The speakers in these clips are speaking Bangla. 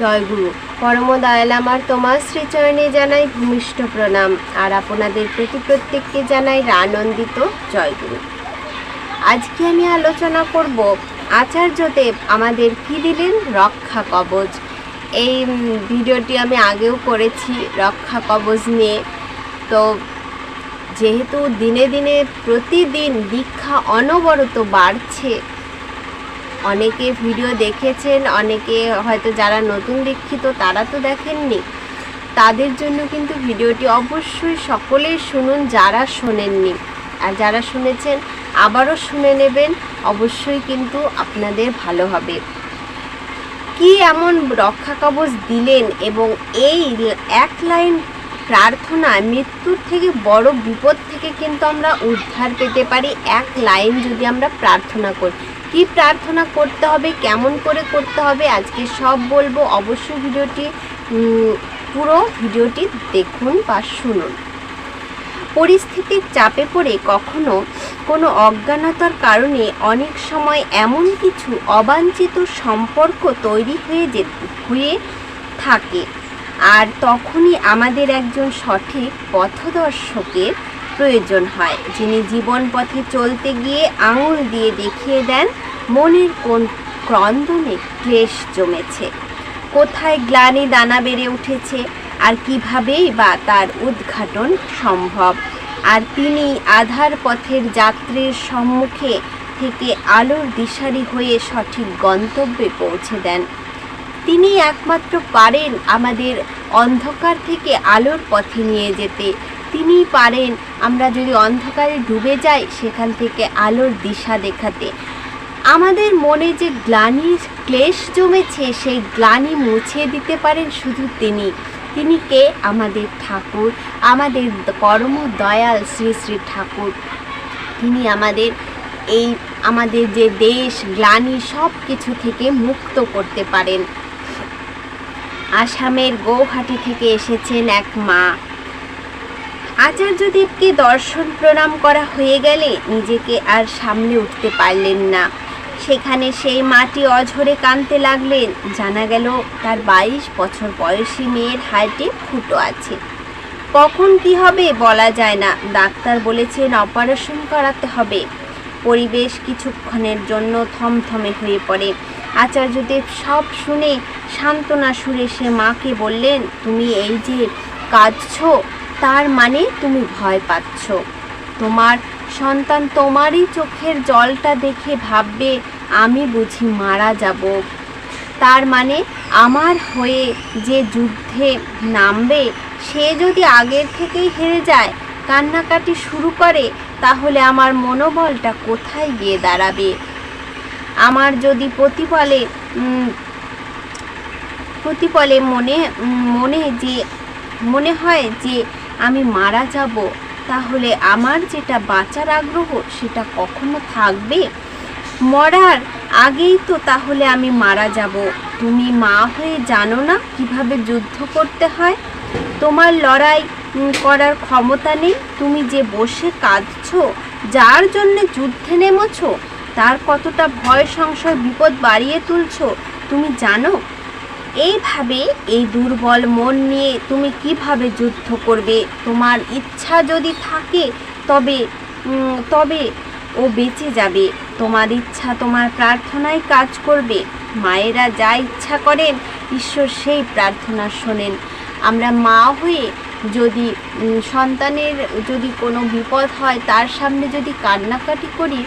জয়গুরু। পরম দয়াল আমার তোমার শ্রীচরণে জানাই ভূমিষ্ঠ প্রণাম। আর আপনাদের প্রতি প্রত্যেককে জানাই আনন্দিত জয়গুরু। আজকে আমি আলোচনা করব আচার্যদেব আমাদের কি দিলেন? রক্ষা কবচ এই ভিডিওটি আমি আগেও করেছি রক্ষা কবচ নিয়ে। তো যেহেতু দিনে দিনে প্রতিদিন দীক্ষা অনবরত বাড়ছে অনেকে ভিডিও দেখেছেন, অনেকে হয়তো যারা নতুন দীক্ষিত তারা তো দেখেননি। তাদের জন্য কিন্তু ভিডিওটি অবশ্যই সকলেই শুনুন যারা শোনেননি। আর যারা শুনেছেন, আবারও শুনে নেবেন, অবশ্যই কিন্তু আপনাদের ভালো হবে। কি এমন রক্ষা কবচ দিলেন এবং এই এক লাইন প্রার্থনা মৃত্যুর থেকে বড় বিপদ থেকে কিন্তু আমরা উদ্ধার পেতে পারি, এক লাইন যদি আমরা প্রার্থনা করি। কি প্রার্থনা করতে হবে, কেমন করে করতে হবে, আজকে সব বলব। অবশ্যই ভিডিওটি পুরো ভিডিওটি দেখুন বা শুনুন। পরিস্থিতির চাপে পড়ে কখনো কোনো অজ্ঞানতার কারণে অনেক সময় এমন কিছু অবাঞ্ছিত সম্পর্ক তৈরি হয়ে যে, হয়ে থাকে। আর তখনই আমাদের একজন সঠিক পথদর্শকের প্রয়োজন হয়। যিনি জীবন পথে চলতে গিয়ে আঙুল দিয়ে দেখিয়ে দেন, মনের কোন ক্রন্দনে ক্লেশ জমেছে। কোথায় গ্লানি দানা বেড়ে উঠেছে, আর কিভাবেই বা তার উদ্ঘাটন সম্ভব। আর তিনি আধার পথের যাত্রীর সম্মুখে থেকে আলোর দিশারি হয়ে সঠিক গন্তব্যে পৌঁছে দেন। তিনি একমাত্র পারেন আমাদের অন্ধকার থেকে আলোর পথে নিয়ে যেতে। তিনিই পারেন। আমরা যদি অন্ধকারে ডুবে যাই, সেখান থেকে আলোর দিশা দেখাতে। আমাদের মনে যে গ্লানি ক্লেশ জমেছে, সেই গ্লানি মুছে দিতে পারেন শুধু তিনি। তিনি কে? আমাদের ঠাকুর, আমাদের পরম দয়াল শ্রী শ্রী ঠাকুর। তিনি আমাদের এই, আমাদের যে দেশ, গ্লানি সব কিছু থেকে মুক্ত করতে পারেন। আসামের গৌহাটি থেকে এসেছেন এক মা। আচার্যদেবকে দর্শন প্রণাম করা হয়ে গেলে নিজেকে আর সামনে উঠতে পারলেন না। সেখানে সেই মাটি অঝরে কানতে লাগলেন। জানা গেল তার বাইশ বছর বয়সী মেয়ের হার্টে ফুটো আছে। কখন কি হবে বলা যায় না। ডাক্তার বলেছেন অপারেশন করাতে হবে। পরিবেশ কিছুক্ষণের জন্য থমথমে হয়ে পড়ে। আচার্যদেব সব শুনে সান্ত্বনা সুরে সে মাকে বললেন, তুমি এই যে কাঁদছো তার মানে তুমি ভয় পাচ্ছ। তোমার সন্তান তোমারই চোখের জলটা দেখে ভাববে, আমি বুঝি মারা যাব। তার মানে আমার হয়ে যে যুদ্ধে নামবে, সে যদি আগের থেকেই হেরে যায়, কান্নাকাটি শুরু করে, তাহলে আমার মনোবলটা কোথায় গিয়ে দাঁড়াবে? আমার যদি প্রতিফলে প্রতিফলে মনে মনে যে, মনে হয় যে আমি মারা যাব, তাহলে আমার যেটা বাঁচার আগ্রহ সেটা কখনো থাকবে? মরার আগেই তো তাহলে আমি মারা যাব। তুমি মা হয়ে জানো না কীভাবে যুদ্ধ করতে হয়? তোমার লড়াই করার ক্ষমতা নেই। তুমি যে বসে কাঁদছো, যার জন্য যুদ্ধে নেমেছো, তার কতটা ভয়, সংশয়, বিপদ বাড়িয়ে তুলছো, তুমি জানো? এইভাবে এই দুর্বল মন নিয়ে তুমি কীভাবে যুদ্ধ করবে? তোমার ইচ্ছা যদি থাকে, তবে তবে ও বেঁচে যাবে। তোমার ইচ্ছা, তোমার প্রার্থনায় কাজ করবে। মায়েরা যা ইচ্ছা করেন, ঈশ্বর সেই প্রার্থনা শোনেন। আমরা মা হয়ে যদি সন্তানের যদি কোনো বিপদ হয়, তার সামনে যদি কান্নাকাটি করি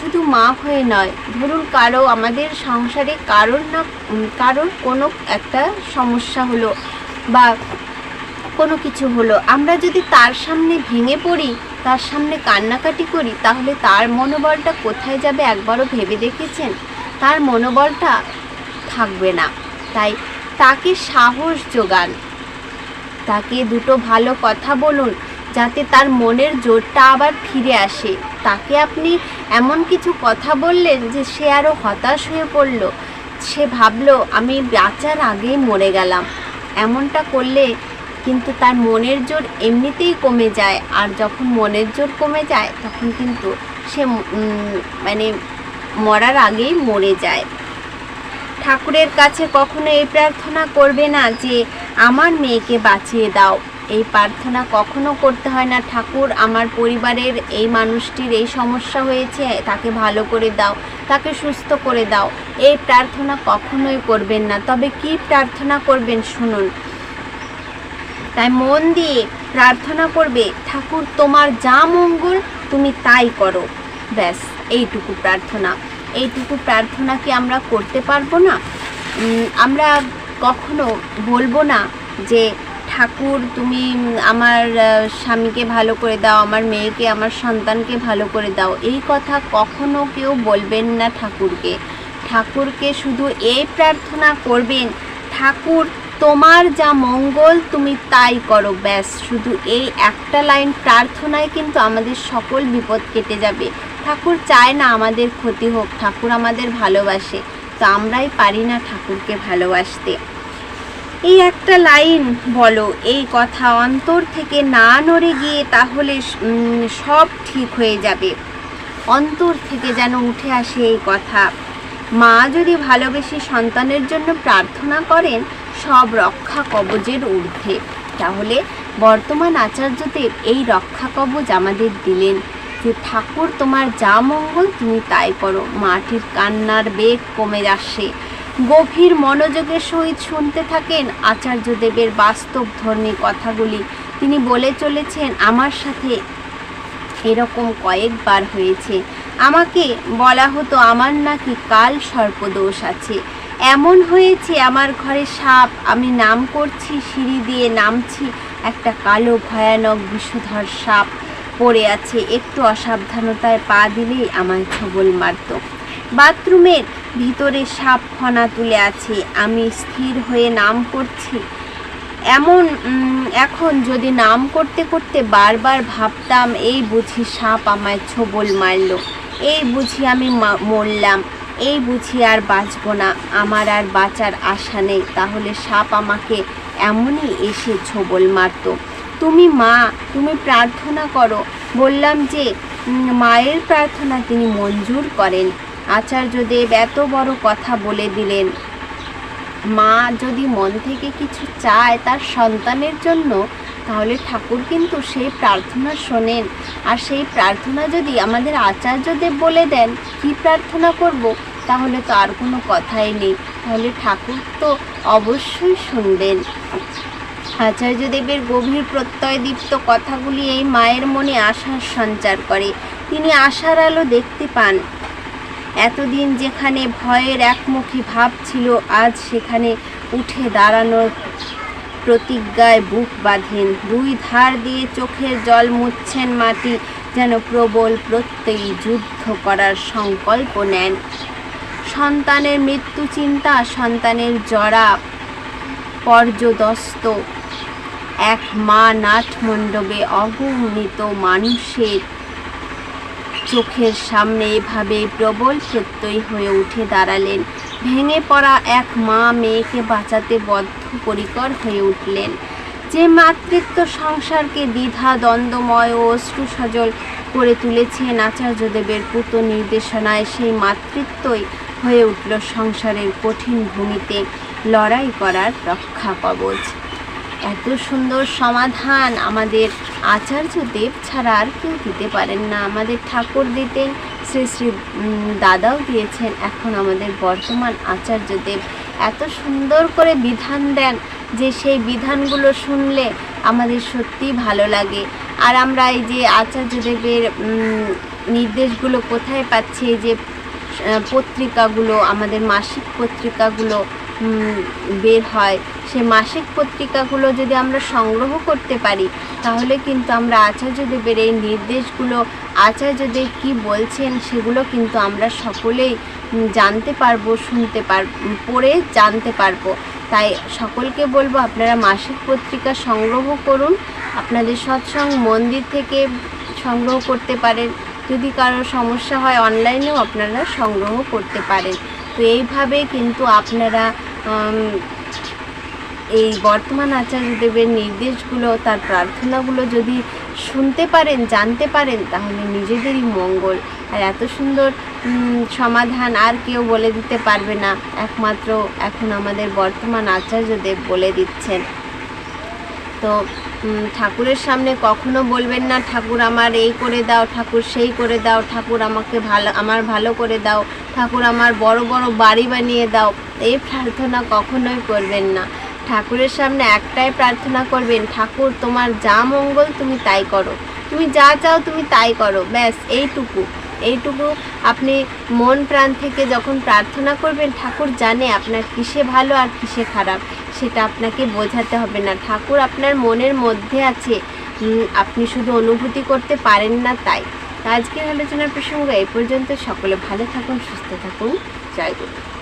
শুধু মা হয়ে নয়, ধরুন কারও আমাদের সংসারে কারোর না, কারোর কোনো একটা সমস্যা হলো বা কোনো কিছু হলো, আমরা যদি তার সামনে ভেঙে পড়ি, তার সামনে কান্নাকাটি করি, তাহলে তার মনোবলটা কোথায় যাবে একবারও ভেবে দেখেছেন? তার মনোবলটা থাকবে না। তাই তাকে সাহস যোগান। তাকে দুটো ভালো কথা বলুন যাতে তার মনের জোরটা আবার ফিরে আসে। তাকে আপনি এমন কিছু কথা বললেন যে সে আরও হতাশ হয়ে পড়ল। সে ভাবলো, আমি বাঁচার আগেই মরে গেলাম। এমনটা করলে কিন্তু তার মনের জোর এমনিতেই কমে যায়। আর যখন মনের জোর কমে যায়, তখন কিন্তু সে মানে মরার আগেই মরে যায়। ঠাকুরের কাছে কখনো এই প্রার্থনা করবে না যে, আমার মেয়েকে বাঁচিয়ে দাও। এই প্রার্থনা কখনো করতে হয় না। ঠাকুর, আমার পরিবারের এই মানুষটির এই সমস্যা হয়েছে, তাকে ভালো করে দাও, তাকে সুস্থ করে দাও। এই প্রার্থনা কখনোই করবেন না। তবে কি প্রার্থনা করবেন শুনুন। তাই মন দিয়ে প্রার্থনা করবে, ঠাকুর, তোমার যা মঙ্গল, তুমি তাই করো। ব্যাস, এইটুকু প্রার্থনা। এইটুকু প্রার্থনা কি আমরা করতে পারব না? আমরা কখনো বলব না যে ঠাকুর, তুমি আমার স্বামীকে ভালো করে দাও, আমার মেয়েকে, আমার সন্তানকে ভালো করে দাও। এই কথা কখনো কেউ বলবেন না ঠাকুরকে। ঠাকুরকে শুধু এই প্রার্থনা করবেন, ঠাকুর, তোমার যা মঙ্গল, তুমি তাই করো। ব্যাস, শুধু এই একটা লাইন প্রার্থনায় কিন্তু আমাদের সকল বিপদ কেটে যাবে। ঠাকুর চায় না আমাদের ক্ষতি হোক, ঠাকুর আমাদের ভালোবাসে। তো আমরাই পারি না ঠাকুরকে ভালোবাসতে। এই একটা লাইন বলো, এই কথা অন্তর থেকে না নড়ে গিয়ে তাহলে সব ঠিক হয়ে যাবে। অন্তর থেকে যেন উঠে আসে এই কথা। মা যদি ভালোবেসে সন্তানের জন্য প্রার্থনা করেন, সব রক্ষা কবজের ঊর্ধ্বে। তাহলে বর্তমান আচার্যদেব এই রক্ষা কবজ আমাদের দিলেন। যে ঠাকুর তোমার যা মঙ্গল, তুমি তাই করো। মাটির কান্নার বেগ কমে আসে গভীর মনোযোগের সহিত শুনতে থাকেন আচার্যদেবের বাস্তব ধর্মী কথাগুলি। তিনি বলে চলেছেন, আমার সাথে এরকম কয়েকবার হয়েছে। আমাকে বলা হতো, আমার নাকি কাল সর্পদোষ আছে। এমন হয়েছে, আমার ঘরে সাপ, আমি নাম করছি, সিঁড়ি দিয়ে নামছি, একটা কালো ভয়ানক বিষধর সাপ পড়ে আছে। একটু অসাবধানতায় পা দিলেই আমায় ছবল মারত। বাথরুমের ভিতরে সাপ ফনা তুলে আছে। আমি স্থির হয়ে নাম করছি। এমন এখন যদি নাম করতে করতে বারবার ভাবতাম, এই বুঝি সাপ আমায় ছোবল মারলো। এই বুঝি আমি মরলাম। এই বুঝি আর বাঁচবো না। আমার আর বাঁচার আশা নেই। তাহলে সাপ আমাকে এমনই এসে ছোবল মারতো। তুমি মা, তুমি প্রার্থনা করো। বললাম যে মায়ের প্রার্থনা তিনি মঞ্জুর করেন। আচার্যদেব এত বড় কথা বলে দিলেন। মা যদি মন থেকে কিছু চায় তার সন্তানের জন্য, তাহলে ঠাকুর কিন্তু সেই প্রার্থনা শোনেন। আর সেই প্রার্থনা যদি আমাদের আচার্যদেব বলে দেন, কি প্রার্থনা করব? তাহলে তো আর কোনো কথাই নেই। তাহলে ঠাকুর তো অবশ্যই শুনবেন। আচার্যদেবের গভীর প্রত্যয়দীপ্ত কথাগুলি এই মায়ের মনে আশার সঞ্চার করে। তিনি আশার আলো দেখতে পান। এতদিন যেখানে ভয়ের একমুখী ভাব ছিল, আজ সেখানে উঠে দাঁড়ানোর প্রতিজ্ঞায় বুক বাঁধেন। দুই ধার দিয়ে চোখের জল মুচ্ছেন মাটি, যেন প্রবল প্রত্যয়ী যুদ্ধ করার সংকল্প নেন। সন্তানের মৃত্যু চিন্তা, সন্তানের জরা পর্যদস্ত। এক মা নাটমণ্ডপে অগণিত মানুষের চোখের সামনে এভাবে প্রবল প্রত্যয়ী হয়ে উঠে দাঁড়ালেন। ভেঙে পড়া এক মা মেয়েকে বাঁচাতে বদ্ধপরিকর হয়ে উঠলেন। যে মাতৃত্ব সংসারকে দ্বিধা, দ্বন্দ্বময় ও অশ্রু সজল করে তুলেছেন আচার্যদেবের পুত নির্দেশনায়, সেই মাতৃত্বই হয়ে উঠল সংসারের কঠিন ভূমিতে লড়াই করার রক্ষা কবচ এত সুন্দর সমাধান আমাদের আচার্য দেব ছাড়া আর কেউ দিতে পারেন না। আমাদের ঠাকুর দিতেন, শ্রী শ্রী দাদাও দিয়েছেন। এখন আমাদের বর্তমান আচার্য দেব এত সুন্দর করে বিধান দেন যে সেই বিধানগুলো শুনলে আমাদের সত্যিই ভালো লাগে। আর আমরা এই যে আচার্য দেবের নির্দেশগুলো কোথায় পাচ্ছি? যে পত্রিকাগুলো, আমাদের মাসিক পত্রিকাগুলো বের হয়। সে মাসিক পত্রিকাগুলো যদি আমরা সংগ্রহ করতে পারি, তাহলে কিন্তু আমরা আচার্যদেবের এই নির্দেশগুলো, আচার্যদেব কি বলছেন সেগুলো কিন্তু আমরা সকলেই জানতে পারব, শুনতে পার, পড়ে জানতে পারব। তাই সকলকে বলব, আপনারা মাসিক পত্রিকা সংগ্রহ করুন। আপনাদের সৎসং মন্দির থেকে সংগ্রহ করতে পারেন। যদি কারও সমস্যা হয়, অনলাইনেও আপনারা সংগ্রহ করতে পারেন। তো এইভাবে কিন্তু আপনারা এই বর্তমান আচার্যদেবের নির্দেশগুলো, তার প্রার্থনাগুলো যদি শুনতে পারেন, জানতে পারেন, তাহলে নিজেদেরই মঙ্গল। আর এত সুন্দর সমাধান আর কেউ বলে দিতে পারবে না। একমাত্র এখন আমাদের বর্তমান আচার্যদেব বলে দিচ্ছেন। তো ঠাকুরের সামনে কখনো বলবেন না, ঠাকুর আমার এই করে দাও, ঠাকুর সেই করে দাও, ঠাকুর আমাকে ভালো, আমার ভালো করে দাও, ঠাকুর আমার বড় বড় বাড়ি বানিয়ে দাও। এই প্রার্থনা কখনোই করবেন না। ঠাকুরের সামনে একটাই প্রার্থনা করবেন, ঠাকুর, তোমার যা মঙ্গল তুমি তাই করো। তুমি যা চাও তুমি তাই করো। ব্যাস, এইটুকু। এইটুকু আপনি মন প্রাণ থেকে যখন প্রার্থনা করবেন, ঠাকুর জানে আপনার কিসে ভালো আর কিসে খারাপ। সেটা আপনাকে বোঝাতে হবে না। ঠাকুর আপনার মনের মধ্যে আছে। আপনি শুধু অনুভূতি করতে পারেন না তাই। আজকের আলোচনার প্রসঙ্গ এই পর্যন্ত। সকলে ভালো থাকুন, সুস্থ থাকুন। জয় গুরু।